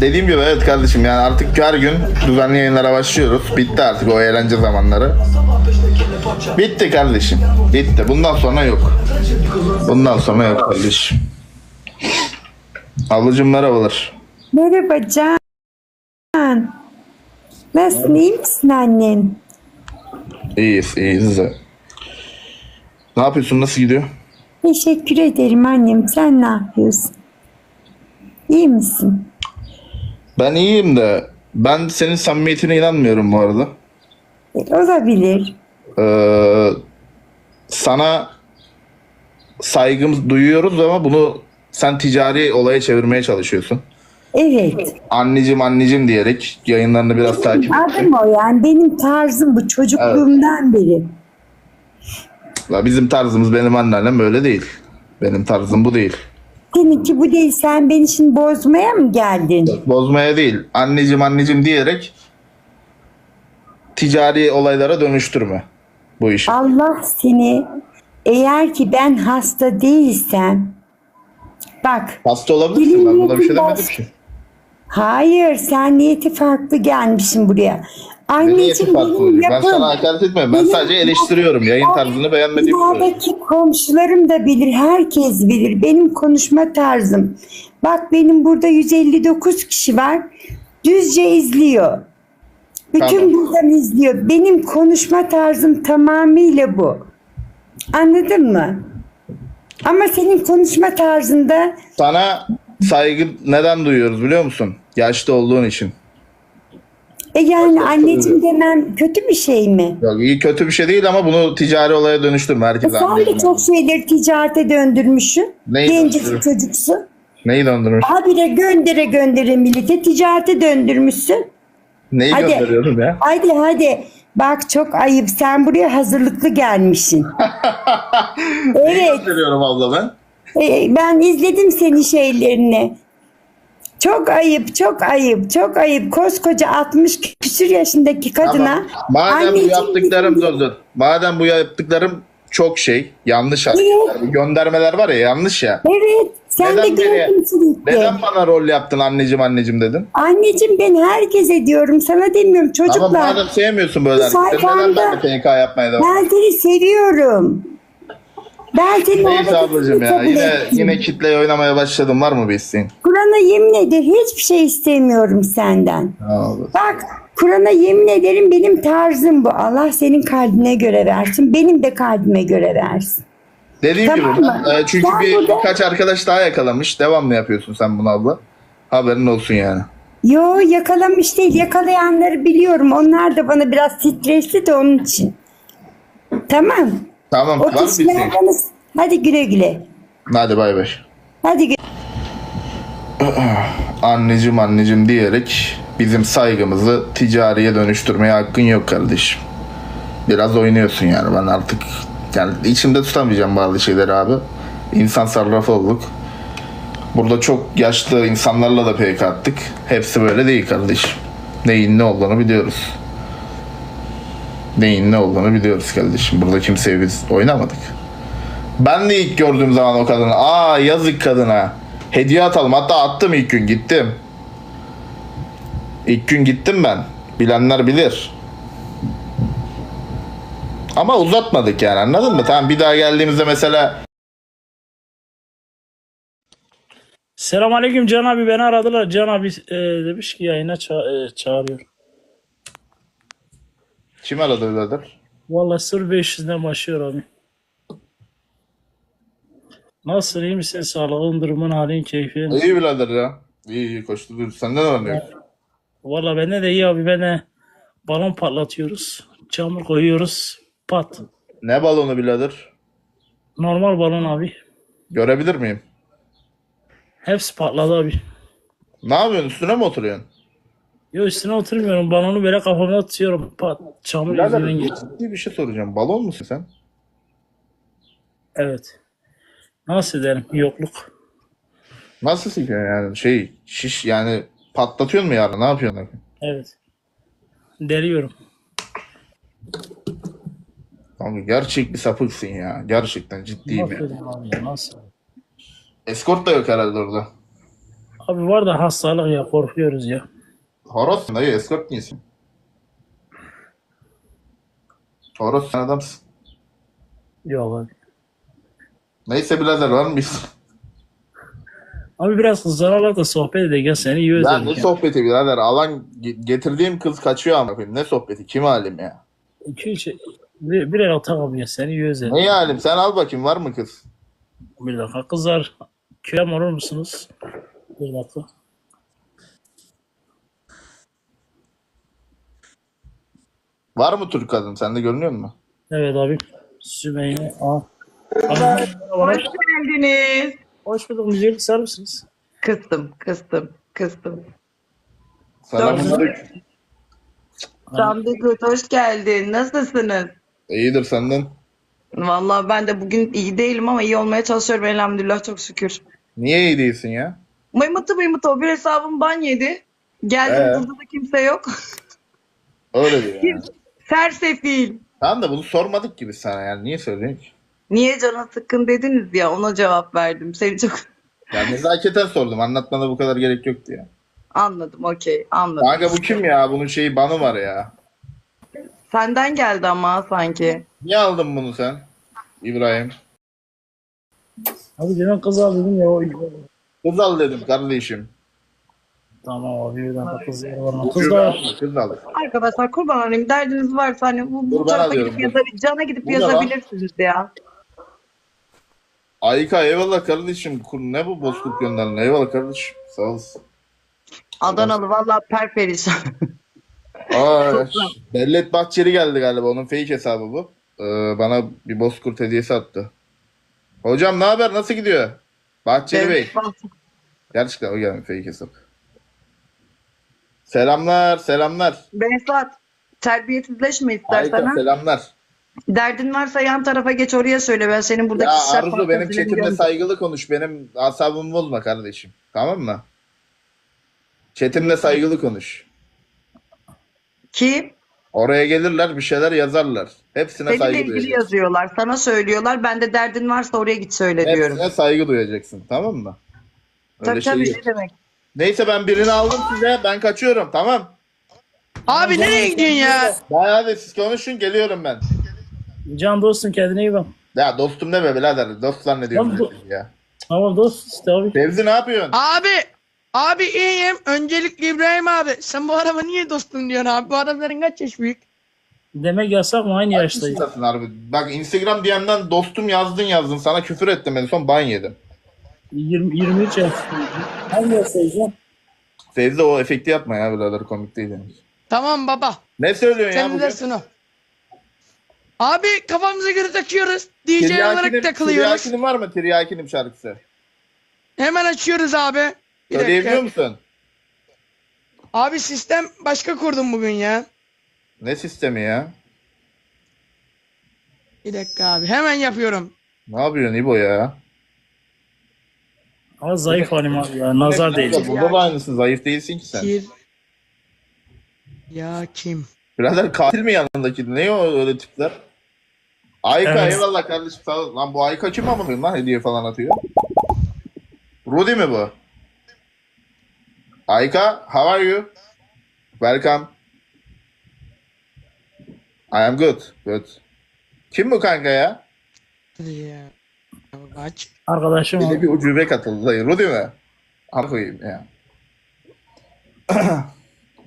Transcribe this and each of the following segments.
Dediğim gibi evet kardeşim yani artık her gün düzenli yayınlara başlıyoruz. Bitti artık o eğlence zamanları. Bitti kardeşim. Bitti. Bundan sonra yok. Bundan sonra yok kardeşim. Ablacım merhabalar. Merhaba Can. Nasılsın iyi misin annem? İyiyiz, iyiyiz de. Ne yapıyorsun? Nasıl gidiyor? Teşekkür ederim annem. Sen ne yapıyorsun? İyi misin? Ben iyiyim de ben senin samimiyetine inanmıyorum bu arada. E, Olabilir. Ee, sana saygımız duyuyoruz ama bunu sen ticari olaya çevirmeye çalışıyorsun. Evet. Anneciğim anneciğim diyerek yayınlarını biraz takip et. Adım o yani. Benim tarzım bu çocukluğumdan beri. La Bizim tarzımız benim anneannem böyle değil. Benim tarzım bu değil. Seninki bu değil. Sen beni şimdi bozmaya mı geldin? Bozmaya değil. Anneciğim anneciğim diyerek ticari olaylara dönüştürme bu işi. Allah seni eğer ki ben hasta değilsem bak Hasta olabilirsin. Ben buna bir şey demedim ki. hayır sen niyeti farklı gelmişsin buraya. Anneciğim benim oluyor? Ben yapım- sana hakaret etmiyorum. Ben benim- sadece eleştiriyorum. Yayın tarzını beğenmediğimi söylüyorum. Binadaki komşularım da bilir, herkes bilir. Benim konuşma tarzım. Bak benim burada 159 kişi var. Düzce izliyor. Bütün Tamam. buradan izliyor. Benim konuşma tarzım tamamıyla bu. Anladın mı? Ama senin konuşma tarzında Sana saygı neden duyuyoruz biliyor musun? Yaşlı olduğun için. E yani anneciğim demem kötü bir şey mi? Yok iyi kötü bir şey değil ama bunu ticari olaya dönüştürme. Herkes Sen de çok şeyleri ticarete döndürmüşsün. Neyi Gencecik çocuksun. Neyi döndürmüş? Habire göndere göndere millete ticarete döndürmüşsün. Neyi Hadi. gönderiyorum ya? Hadi hadi. Bak çok ayıp. Sen buraya hazırlıklı gelmişsin. Neyi evet. gönderiyorum abla ben? e, ben izledim senin şeylerini. Çok ayıp, çok ayıp, çok ayıp. Koskoca 60 küsür yaşındaki kadına. Tamam. Madem bu anneciğim yaptıklarım dur dur. Madem bu yaptıklarım çok şey yanlış hareketler. Bu göndermeler var ya yanlış ya. Evet. Sen de Neden beni- gördün sürekli. Neden bana rol yaptın anneciğim anneciğim dedin? Anneciğim ben herkese diyorum. Sana demiyorum Ama çocuklar. madem sevmiyorsun böyle hareketleri neden sayfamda- ben de PK yapmaya devam Ben seni seviyorum. Seni Neyse ablacığım ya yine ettim. yine kitleye oynamaya başladım var mı bir isteğin? Kur'an'a yemin eder hiçbir şey istemiyorum senden. Bak Kur'an'a yemin ederim benim tarzım bu. Allah senin kalbine göre versin. Benim de kalbime göre versin. Dediğim Tamam gibi mı? e, çünkü Sen bir, burada- birkaç arkadaş daha yakalamış. Devamlı yapıyorsun sen bunu abla. Haberin olsun yani. Yo yakalamış değil. Yakalayanları biliyorum. Onlar da bana biraz stresli de onun için. Tamam. Tamam O var mı bir kişilerden... Hadi güle güle. Hadi bay bay. Hadi güle. Anneciğim anneciğim diyerek bizim saygımızı ticariye dönüştürmeye hakkın yok kardeşim. Biraz oynuyorsun yani ben artık yani içimde tutamayacağım bazı şeyleri abi. İnsan sarrafı olduk. Burada çok yaşlı insanlarla da PK attık. Hepsi böyle değil kardeşim. Neyin ne olduğunu biliyoruz. Neyin ne olduğunu biliyoruz kardeşim. Burada kimseye biz oynamadık. Ben de ilk gördüğüm zaman o kadını aa yazık kadına hediye atalım hatta attım ilk gün gittim. İlk gün gittim ben. Bilenler bilir. Ama uzatmadık yani anladın mı? Tamam bir daha geldiğimizde mesela Selamünaleyküm Can abi beni aradılar. Can abi e, demiş ki yayına ça- e, çağırıyor. Kim aradı birader? Vallahi sır 500'den başlıyor abi. Nasılsın iyi misin? Sağlığın, durumun, halin, keyfin? İyi birader ya. İyi iyi koştu. Dur, Senden öğreniyor. Vallahi bende de iyi abi. Ben de balon patlatıyoruz. Çamur koyuyoruz. Pat. Ne balonu birader? Normal balon abi. Görebilir miyim? Hepsi patladı abi. Ne yapıyorsun? Üstüne mi oturuyorsun? Yo üstüne oturmuyorum. Balonu böyle kafama atıyorum. Pat. Çamur Birader yüzünden ciddi bir şey soracağım. Balon musun sen? Evet. Nasıl edelim? Yokluk. Nasıl sikiyorsun yani? Şey şiş yani patlatıyorsun mu yarın? Ne yapıyorsun? Evet. Deliyorum. Kanka gerçek bir sapıksın ya. Gerçekten ciddiyim ya. abi ya? Nasıl? Eskort da yok herhalde orada. Abi var da hastalık ya korkuyoruz ya. Horoz dayı escort değilsin. Horoz sen adamsın. Yok abi. Neyse birader var mıyız? Abi biraz kızlarla da sohbet edelim. Seni iyi özledik ne ya. sohbeti birader alan ge- getirdiğim kız kaçıyor ama. Ne sohbeti kim halim ya? İki üç bir, birer atak abi ya. Seni iyi özledik. Ne halim sen al bakayım var mı kız? Bir dakika kızlar. Kürem olur musunuz? Bir dakika. Var mı Türk kadın sende görünüyor mu? Evet abi. Sümeyye. Hoş geldiniz. Hoş bulduk. Müziği kısar mısınız? Kıstım, kıstım, kıstım. Selamünaleyküm. Samdekut hoş geldin. Nasılsınız? İyidir senden. Vallahi ben de bugün iyi değilim ama iyi olmaya çalışıyorum elhamdülillah çok şükür. Niye iyi değilsin ya? Mıymıtı mıymıtı o bir hesabım ban yedi. Geldim Ee? burada da kimse yok. Öyle diyor yani. Sersefil. Tamam da bunu sormadık gibi sana yani. Niye söylüyorsun ki? Niye canın sıkkın dediniz ya ona cevap verdim. Seni çok Ya nezaketen sordum. Anlatmana bu kadar gerek yoktu ya. anladım okey anladım. Kanka bu kim ya? Bunun şeyi banı var ya. Senden geldi ama sanki. Niye aldın bunu sen? İbrahim. Abi demin kız al dedim ya. o- Kız al dedim kardeşim. Tamam abi bir dakika kızlar var. Kız Kızlar. al, Kız al. Arkadaşlar kurban olayım derdiniz varsa hani bu, bu ben tarafa alıyorum, gidip dur. yazabil- cana gidip Burada lan. yazabilirsiniz ya. Ayka eyvallah kardeşim. Kur- Ne bu bozkurt gönderdin? Eyvallah kardeşim. Sağ olasın. Adanalı vallahi perperişan. Aa, Bellet Bahçeli geldi galiba. Onun fake hesabı bu. Ee, bana bir bozkurt hediyesi attı. Hocam ne haber? Nasıl gidiyor? Bahçeli Bey. Gerçekten o geldi fake hesap. Selamlar, selamlar. Behzat terbiyesizleşme istersen ha. selamlar. Derdin varsa yan tarafa geç oraya söyle ben senin buradaki Ya kişisel Arzu benim fantezilerini chatimle görmeyeyim. saygılı konuş. Benim asabımı bozma kardeşim. Tamam mı? Chatimle saygılı konuş. Ki Oraya gelirler bir şeyler yazarlar. Hepsine seninle saygı ilgili duyacaksın. yazıyorlar. Sana söylüyorlar. Ben de derdin varsa oraya git söyle diyorum. Hepsine saygı duyacaksın. Tamam mı? Öyle Tabii şey tabii yok. şey demek. Neyse ben birini aldım size. Ben kaçıyorum. Tamam. Abi nereye gidiyorsun ya? Bayağı hadi siz konuşun. Geliyorum ben. Can dostum kendine iyi bak. Ya dostum deme birader. Dost zannediyorum bu- herkes ya. Tamam dost işte abi. Fevzi ne yapıyorsun? Abi Abi iyiyim. Öncelikle İbrahim abi. Sen bu araba niye dostum diyorsun abi? Bu arabaların kaç yaş büyük? Demek yasak mı? Aynı yaştayız. Haklısın harbi. Bak Instagram DM'den dostum yazdın yazdın. Sana küfür ettim en son ban yedim. 20, 23 yaşındayız. Aynı yaştayız ya. Fevzi o efekti yapma ya birader komik değil yani. Tamam baba. Ne söylüyorsun ya Sen bugün? bilirsin o. Abi kafamıza göre takıyoruz. DJ olarak takılıyoruz. Tiryakinim var mı? Tiryakinim şarkısı. Hemen açıyoruz abi. Bir Söyleyebiliyor dakika. musun? Abi sistem başka kurdum bugün ya. Ne sistemi ya? Bir dakika abi. Hemen yapıyorum. Ne yapıyorsun İbo ya? Ama zayıf halim abi ya. Nazar değil. Burada da aynısın. Zayıf değilsin ki sen. Kir. Ya kim? Birader katil mi yanındaki? Ne o öyle tipler? Ayka Evet. eyvallah kardeşim sağ ol. Lan bu Ayka kim amınıyım lan hediye falan atıyor. Rudy mi bu? Ayka how are you? Welcome. I am good. Good. Kim bu kanka ya? Ya. Aç. Arkadaşım Bir de bir ucube katıldı dayı. Rudy mi? Al koyayım ya.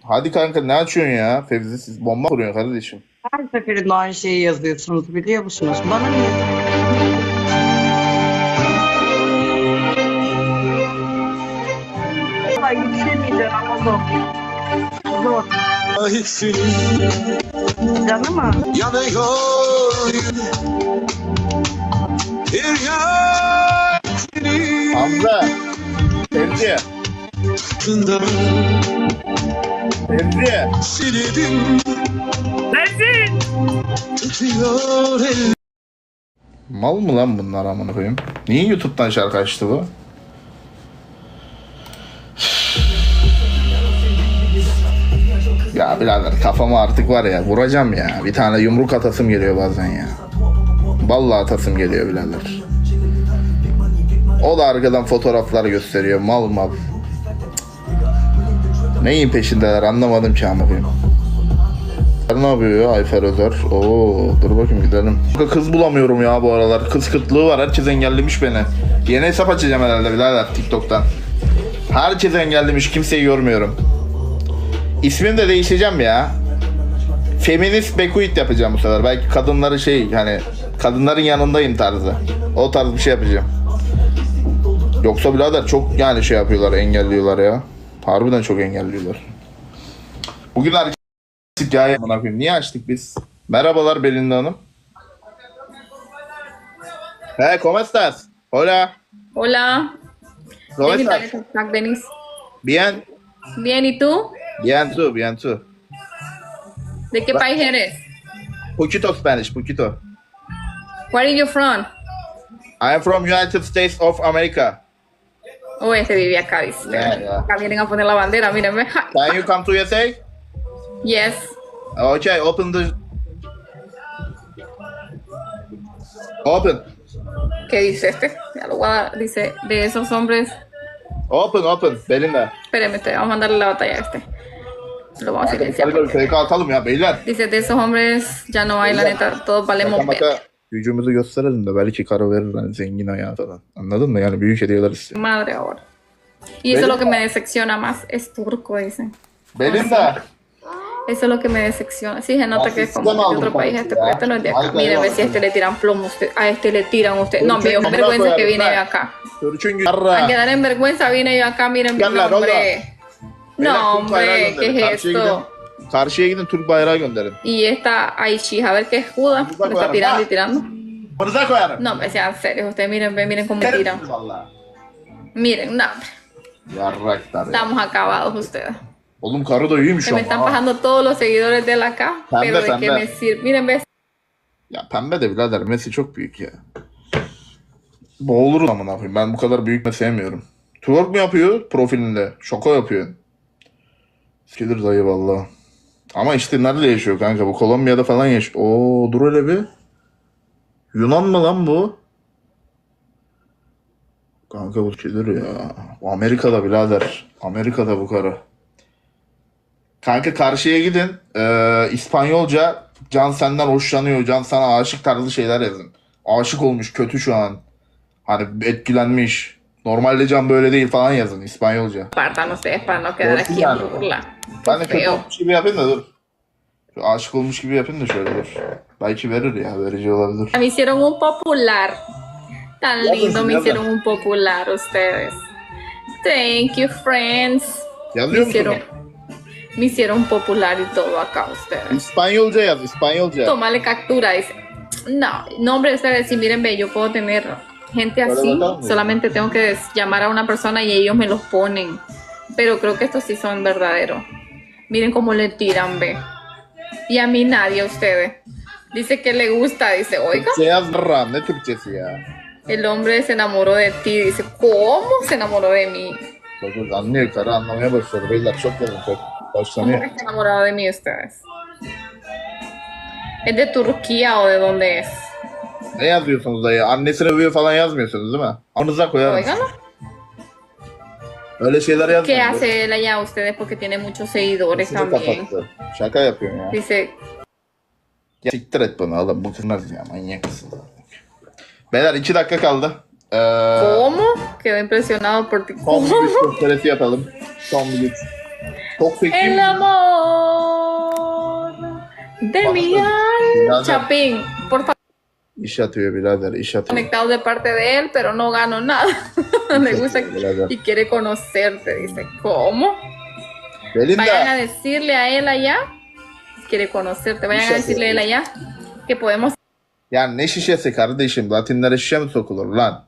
Hadi kanka ne açıyorsun ya? Fevzi siz bomba kuruyorsun kardeşim. Her seferinde aynı şeyi yazıyorsunuz biliyor musunuz? Bana niye? Vallahi yetişemeyeceğim ama zor. Zor. Canım mı? yanıyor Hamza. Fevzi. altında Fevzi. sildim tutuyor el Mal mı lan bunlar amına koyayım? Niye YouTube'dan şarkı açtı bu? Ya birader kafama artık var ya vuracağım ya. Bir tane yumruk atasım geliyor bazen ya. Vallahi atasım geliyor birader. O da arkadan fotoğraflar gösteriyor mal mal. Neyin peşindeler anlamadım ki anlatayım. Ne yapıyor ya Ayfer Özer? Oo, dur bakayım gidelim. Kız bulamıyorum ya bu aralar. Kız kıtlığı var. Herkes engellemiş beni. Yeni hesap açacağım herhalde birader TikTok'tan. Herkes engellemiş. Kimseyi görmüyorum. İsmimi de değişeceğim ya. Feminist Bekuit yapacağım bu sefer. Belki kadınları şey hani kadınların yanındayım tarzı. O tarz bir şey yapacağım. Yoksa birader çok yani şey yapıyorlar engelliyorlar ya. Harbiden çok engelliyorlar. Bugün herkes hikaye amına koyayım. Niye açtık biz? Merhabalar Belinda Hanım. Hey, ¿cómo estás? Hola. Hola, ¿Cómo Denis, estás? Denis. Bien. Bien, ¿y tú? Bien tú, bien tú. ¿De qué país eres? Poquito Spanish, poquito. Where are you from? I am from United States of America. Oh, este vive acá, dice. Acá vienen a poner la bandera, mírenme. Can you come to USA? Yes. Okay, open the... Open. ¿Qué dice este? Ya lo voy a. Dice, de esos hombres... Open, open. Belinda. Espérenme, este, vamos a mandarle la batalla a este. Lo vamos a silenciar. Ya beyler. Dice, de esos hombres ya no hay, la neta, todos valemos gücümüzü gösterelim de belki karı verir hani zengin ayağı falan. Anladın mı? Yani büyük hediyeler istiyor. Madre ahora. Y eso es lo que me decepciona más, es turco, dicen. Belinda. Eso es lo que me decepciona. Sí, se nota que es como de otro país, este, este no es de acá. Ay, Miren, ve si a este le tiran plomo, usted, a este le tiran usted. No, me dio vergüenza que vine yo acá. A quedar en vergüenza vine yo acá, miren, no, hombre. No, hombre, ¿qué es esto? Karşıya gidin Türk bayrağı gönderin. Y esta Aichi, a ver qué es Judas, Vamos a me está tirando y tirando. Bırza koyarım. No, me sean serios, ustedes miren, miren cómo tiran. Miren, no, hombre, Yarraklar ya. estamos acabados ustedes. Oğlum karı da iyiymiş Se me ama. están ha. pasando todos los seguidores de la Pembe, pero de pembe. me sirve. Miren, ve, Ya pembe de birader Messi çok büyük ya. Boğuluruz amına koyayım. Ben bu kadar büyük Messi sevmiyorum. Twerk mu yapıyor profilinde? Şaka yapıyor. Gelir dayı valla. Ama işte nerede yaşıyor kanka? Bu Kolombiya'da falan yaşıyor. Oo dur hele bir. Yunan mı lan bu? Kanka bu gelir ya. Bu Amerika'da birader. Amerika'da bu karı. Kanka karşıya gidin. Ee, İspanyolca Can senden hoşlanıyor. Can sana aşık tarzı şeyler yazın. Aşık olmuş kötü şu an. Hani etkilenmiş. Normalde Can böyle değil falan yazın İspanyolca. para no quedar Doğru aquí en yani. burla. Ben de kötü Feo. olmuş gibi yapayım da dur. Şu aşık olmuş gibi yapayım da şöyle dur. Belki verir ya. Verici olabilir. Me hicieron un popular. Tan Ya, lindo pues, me ya, hicieron un popular ustedes. Thank you, friends. Me Yazıyor musun? hicieron, me hicieron un popular y todo acá ustedes. İspanyolca yaz. İspanyolca. Tómale captura, dice. No, no, hombre, ustedes, si miren, ve, yo puedo tener gente así, solamente tengo que llamar a una persona y ellos me los ponen. Pero creo que estos sí son verdaderos. Miren cómo le tiran, ve. Y a mí nadie, ustedes. Dice que le gusta, dice, oiga. Ya? El hombre se enamoró de ti. Dice, ¿cómo se enamoró de mí? ¿Cómo que está enamorado de mí ustedes? ¿Es de Turquía o de dónde es? Ne yazıyorsunuz dayı? Annesini övüyor falan yazmıyorsunuz değil mi? Anınıza koyarım. Oigan, Öyle şeyler ¿qué yazmayın. hace él allá ustedes? Porque tiene muchos seguidores Sizi también. kapattı. Şaka yapıyorsun ya. Dice, ya. Siktir et bana oğlum. Bu kızmaz ya. Manyak mısın? Beyler iki dakika kaldı. Ee, ¿cómo? Quedó impresionado por ti. son bir ¿Cómo? güç gösterisi yapalım. Son bir güç. Çok El seksi. amor de mi alma. Nada. Chapín, por favor, İş atıyor birader. iş atıyor. conectado de parte de él, pero no gano nada. Le gusta y quiere conocerte. Dice, ¿cómo? Vayan a Belinda. decirle a él allá, quiere conocerte, vayan a decirle a él allá que podemos Ya ne şişesi kardeşim? Latinlere şişe mi sokulur lan?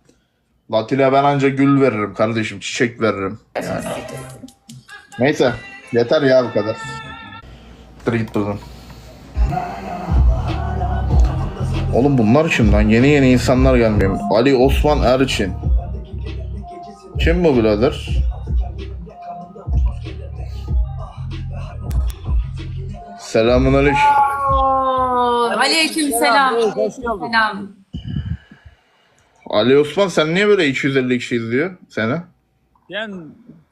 Latine ben anca gül veririm kardeşim. Çiçek veririm. Yani. Neyse. Yeter ya bu kadar. Dur git buradan. Oğlum bunlar kim lan? Yeni yeni insanlar gelmiyor. Ali Osman Erçin. Kim bu birader? Selamun aleyküm. Aleyküm selam. Selam. Ali Osman sen niye böyle 250 kişi izliyor seni? Yani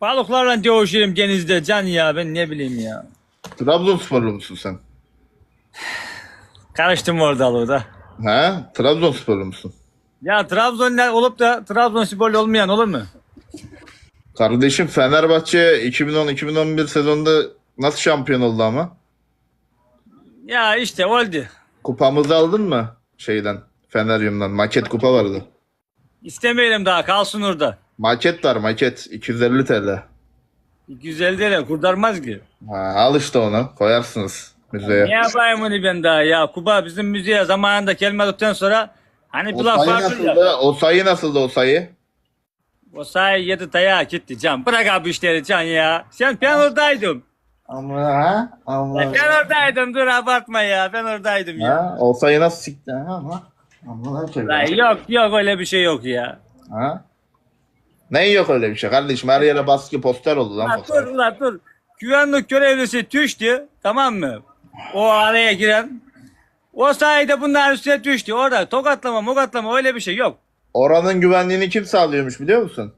Balıklarla dövüşürüm denizde can ya ben ne bileyim ya. Trabzonsporlu musun sen? Karıştım oradalığı da. He? Trabzonsporlu musun? Ya Trabzon'da olup da Trabzonsporlu olmayan olur mu? Kardeşim Fenerbahçe 2010-2011 sezonunda nasıl şampiyon oldu ama? Ya işte oldu. Kupamızı aldın mı şeyden? Feneryum'dan. Maket kupa vardı. İstemeyelim daha kalsın orada. Maket var maket. 250 TL. 250 lira kurtarmaz ki. Ha, al işte onu. Koyarsınız müzeye. Ne yapayım onu ben daha ya? Kuba bizim müziğe zamanında gelmedikten sonra hani O bu laf sayı vardır ya. nasıldı? O sayı nasıldı o sayı? O sayı yedi dayağı gitti can. Bırak abi işleri can ya. Sen ben oradaydım. Ama ha? Ama. Ben oradaydım dur abartma ya. Ben oradaydım ya. Ha? O sayı nasıl sikti ha? ama? Ama yok yok öyle bir şey yok ya. Ha? Ne yok öyle bir şey kardeşim her yere baskı poster oldu lan Lan fotoğraf. dur lan dur. Güvenlik görevlisi düştü tamam mı? O araya giren. O sayede bunlar üstüne düştü. Orada tokatlama mokatlama öyle bir şey yok. Oranın güvenliğini kim sağlıyormuş biliyor musun?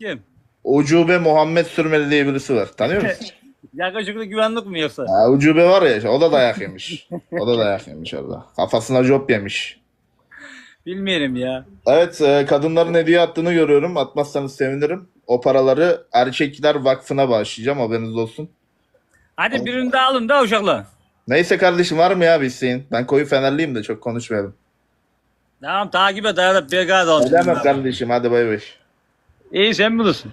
Kim? Ucube Muhammed Sürmeli diye birisi var. Tanıyor musun? Yakışıklı güvenlik mi yoksa? ha, ucube var ya o da dayak yemiş. O da dayak yemiş orada. Kafasına job yemiş. Bilmiyorum ya. Evet e, kadınların hediye attığını görüyorum. Atmazsanız sevinirim. O paraları Erkekler Vakfı'na bağışlayacağım haberiniz olsun. Hadi birini de alın da uşaklar. Neyse kardeşim var mı ya bir isteğin? Ben koyu fenerliyim de çok konuşmayalım. Tamam takibe dayanıp bir gaz olsun. Ne demek kardeşim hadi bay bay. İyi sen bilirsin.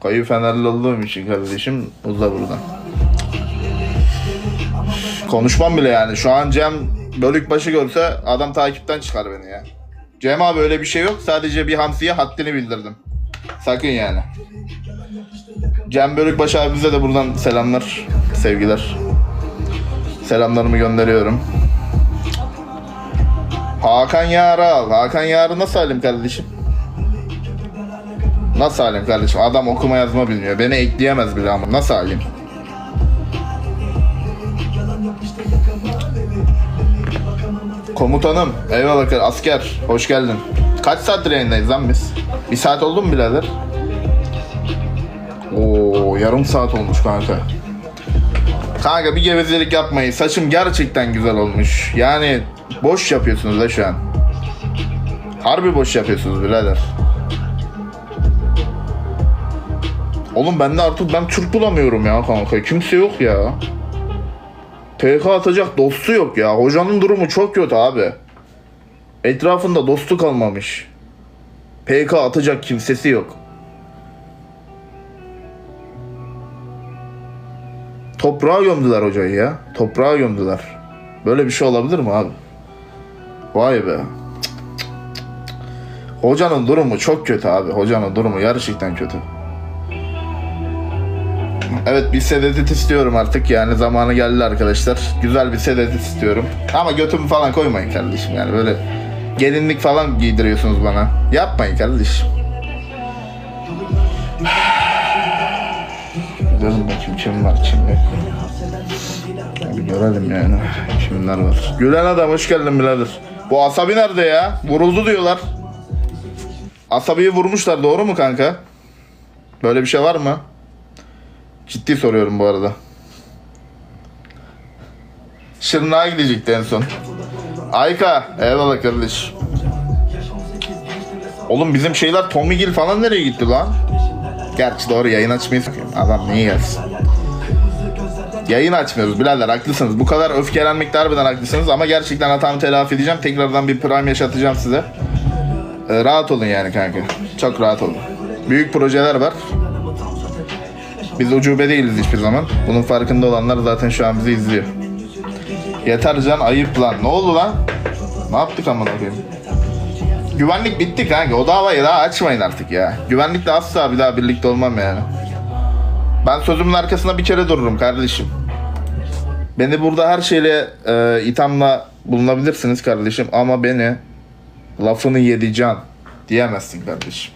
Koyu fenerli olduğum için kardeşim uza buradan. Konuşmam bile yani. Şu an Cem Bölükbaşı görse adam takipten çıkar beni ya. Cem abi öyle bir şey yok. Sadece bir hamsiye haddini bildirdim. Sakın yani. Cem Bölükbaşı abimize de buradan selamlar, sevgiler. Selamlarımı gönderiyorum. Hakan Yar'ı al. Hakan Yar'ı nasıl alayım kardeşim? Nasıl alayım kardeşim? Adam okuma yazma bilmiyor. Beni ekleyemez bile ama. Nasıl alayım? Komutanım. Eyvallah asker. Hoş geldin. Kaç saattir yayındayız lan biz? Bir saat oldu mu birader? Oo yarım saat olmuş kanka. Kanka bir gevezelik yapmayın. Saçım gerçekten güzel olmuş. Yani boş yapıyorsunuz da şu an. Harbi boş yapıyorsunuz birader. Oğlum ben de artık ben Türk bulamıyorum ya kanka. Kimse yok ya. PK atacak dostu yok ya. Hocanın durumu çok kötü abi. Etrafında dostu kalmamış. PK atacak kimsesi yok. Toprağa gömdüler hocayı ya. Toprağa gömdüler. Böyle bir şey olabilir mi abi? Vay be. Hocanın durumu çok kötü abi. Hocanın durumu gerçekten kötü. Evet bir sedatif istiyorum artık yani zamanı geldi arkadaşlar. Güzel bir sedatif istiyorum. Ama götümü falan koymayın kardeşim yani böyle gelinlik falan giydiriyorsunuz bana. Yapmayın kardeşim. Görelim bakayım kim var yok. Bir görelim yani kimler var. Gülen adam hoş geldin birader. Bu asabi nerede ya? Vuruldu diyorlar. Asabiyi vurmuşlar doğru mu kanka? Böyle bir şey var mı? Ciddi soruyorum bu arada. Şırnağa gidecekti en son. Ayka. Eyvallah kardeş. Oğlum bizim şeyler Tommy Gil falan nereye gitti lan? Gerçi doğru yayın açmayı. Adam niye gelsin? Yayın açmıyoruz birader haklısınız. Bu kadar öfkelenmekte harbiden haklısınız ama gerçekten hatamı telafi edeceğim. Tekrardan bir prime yaşatacağım size. Ee, rahat olun yani kanka. Çok rahat olun. Büyük projeler var. Biz ucube değiliz hiçbir zaman. Bunun farkında olanlar zaten şu an bizi izliyor. Yeter can ayıp lan. Ne oldu lan? Ne yaptık amına koyayım? Güvenlik bitti kanka. O davayı daha açmayın artık ya. Güvenlikle asla bir daha birlikte olmam yani. Ben sözümün arkasında bir kere dururum kardeşim. Beni burada her şeyle e, ithamla bulunabilirsiniz kardeşim ama beni lafını yedi can diyemezsin kardeşim.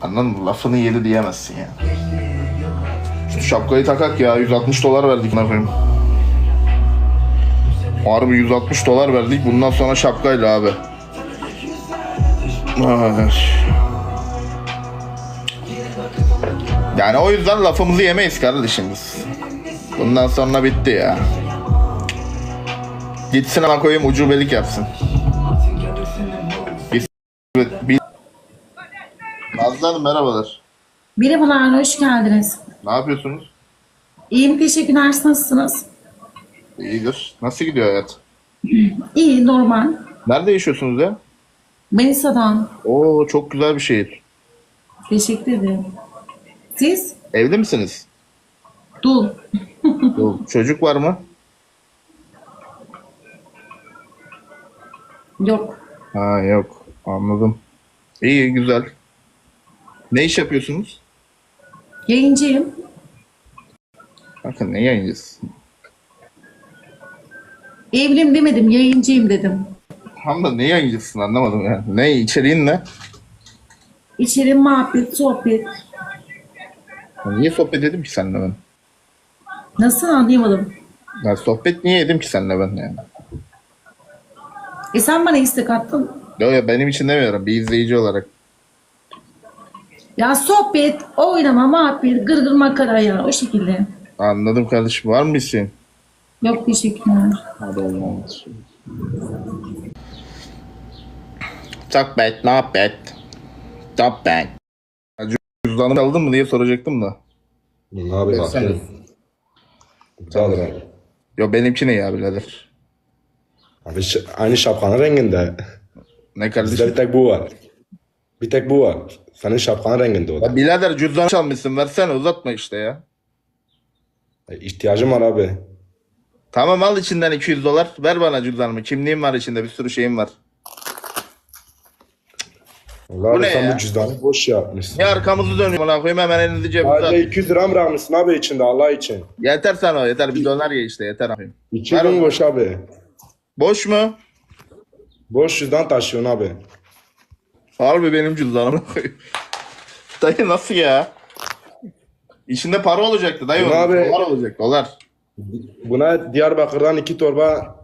Anladın mı? Lafını yedi diyemezsin yani. Şu şapkayı takak ya. 160 dolar verdik ne koyayım. Harbi 160 dolar verdik. Bundan sonra şapkayla abi. Ay. Yani o yüzden lafımızı yemeyiz kardeşim biz. Bundan sonra bitti ya. Gitsin ama koyayım ucubelik yapsın. Bir... Nazlı Hanım merhabalar. Merhabalar, hoş geldiniz. Ne yapıyorsunuz? İyiyim, teşekkürler. Nasılsınız? İyidir. Nasıl gidiyor hayat? İyi, normal. Nerede yaşıyorsunuz ya? Manisa'dan. Oo çok güzel bir şehir. Teşekkür ederim. Siz? Evli misiniz? Dul. Yok. Çocuk var mı? Yok. Ha yok. Anladım. İyi güzel. Ne iş yapıyorsunuz? Yayıncıyım. Bakın ne yayıncısın? Evliyim demedim, yayıncıyım dedim. Tam da ne yayıncısın anlamadım ya. Ne içeriğin ne? İçeri muhabbet, sohbet. Niye sohbet edim ki seninle ben? Nasıl anlayamadım. Ya sohbet niye edim ki seninle ben yani? E sen bana istek attın. Yok ya benim için demiyorum. Bir izleyici olarak. Ya sohbet, oynama, muhabbet, gırgır makara ya o şekilde. Anladım kardeşim. Var mı bir şeyin? Yok teşekkürler. Hadi Allah'ım. Sohbet, muhabbet. Sohbet. Ya Cüzdanımı aldın mı diye soracaktım da. Abi Versene. bakıyorum. Güzeldir abi. Yo benimki ne ya birader? Abi ş- aynı şapkanın renginde. Ne Bizde kardeşim? bir tek bu var. Bir tek bu var. Senin şapkanın renginde o da. Ya birader cüzdan çalmışsın versene uzatma işte ya. E, İhtiyacım var abi. Tamam al içinden 200 dolar ver bana cüzdanımı. Kimliğim var içinde bir sürü şeyim var. Vallahi Bu ne sen ya? bu cüzdanı boş yapmışsın. Ya arkamızı dönüyor bana koyayım hemen elinizi cebinize Sadece atın. 200 lira mı bırakmışsın abi içinde Allah için? Yeter sana o yeter bir dolar ye işte yeter abi. 200 Ver onu. boş abi. Boş mu? Boş cüzdan taşıyorsun abi. Harbi benim cüzdanımı koyayım. Dayı nasıl ya? İçinde para olacaktı dayı. Ne onun. abi? Dolar olacak dolar. Buna Diyarbakır'dan iki torba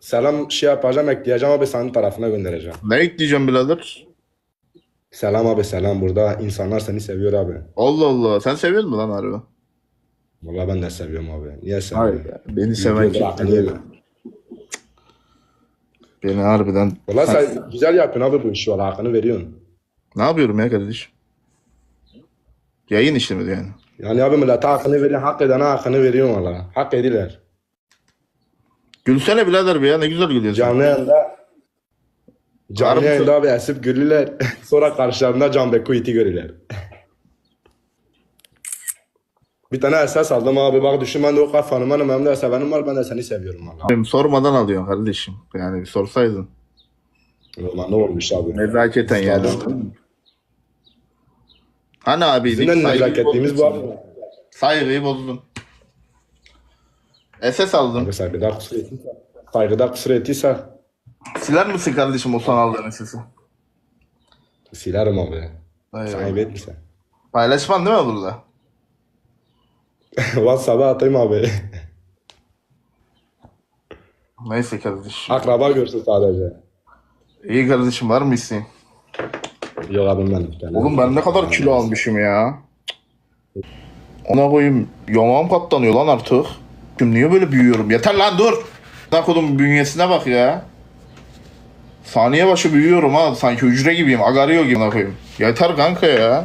selam şey yapacağım ekleyeceğim abi senin tarafına göndereceğim. Ne ekleyeceğim birader? Selam abi selam burada insanlar seni seviyor abi. Allah Allah sen seviyor musun lan harbi? Vallahi ben de seviyorum abi. Niye seviyorum? beni seven kim? Beni harbiden... Vallahi sen güzel yapıyorsun abi bu işi valla hakkını veriyorsun. Ne yapıyorum ya kardeşim? Yayın işi mi yani? Yani abi millete hakkını veriyorsun, hak edene hakkını veriyorsun valla. Hak ediler. Gülsene birader be ya ne güzel gülüyorsun. Canlı yayında Canlı Harbi yayında abi esip gülüler. Sonra karşılarında Can Beko iti görürler. Bir tane esas aldım abi bak düşün ben de o kadar fenomenim hem de sevenim var ben de seni seviyorum valla. Benim sormadan alıyorsun kardeşim. Yani bir sorsaydın. Valla ne olmuş abi. Nezaketen yani. Hani abiydik? Bizim de saygıyı nezaketliğimiz bu bozdun. abi. Saygıyı bozdun. SS aldım. Abi saygıda kusur ettiyse. Saygıda kusur ettiyse Siler misin kardeşim o son aldığın sesi? silerim abi. Sahibi etmişsen. Paylaşman değil mi burada? WhatsApp'a atayım abi. Neyse kardeşim. Akraba görsün sadece. İyi kardeşim var mı isteğin? Yok abim ben. Oğlum ben ne kadar kilo almışım ya. Ona koyayım yamağım katlanıyor lan artık. Şimdi niye böyle büyüyorum? Yeter lan dur. Ne kodum bünyesine bak ya. Saniye başı büyüyorum ha. Sanki hücre gibiyim. Agarıyor gibi koyayım. Yeter kanka ya.